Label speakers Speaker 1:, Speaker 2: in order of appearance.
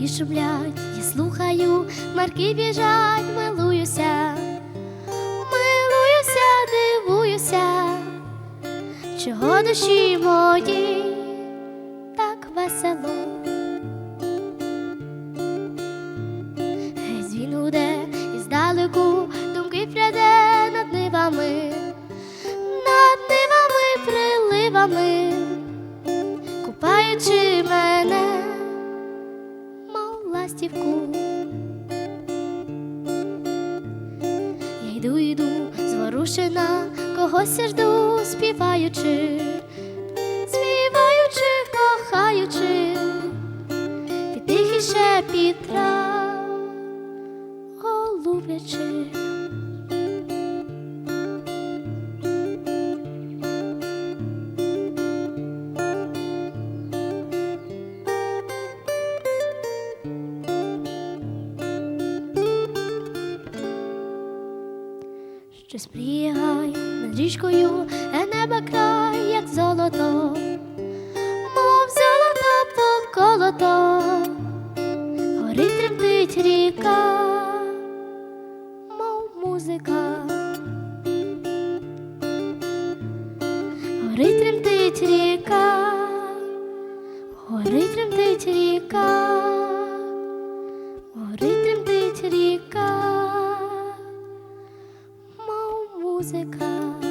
Speaker 1: Хвилі шумлять, я слухаю, марки біжать, милуюся, милуюся, дивуюся, чого душі мої так весело. Геть він гуде і здалеку думки пряде над нивами, над нивами, приливами, купаючи мене, ластівку. Я йду, йду, зворушена, когось я жду, співаючи, співаючи, кохаючи, під тихий шепіт трав. Щось прігай над річкою, а неба край, як золото, мов золото поколото, горить тремтить ріка, мов музика, горить тремтить ріка, горить тремтить ріка, горить тремтить 无尽卡。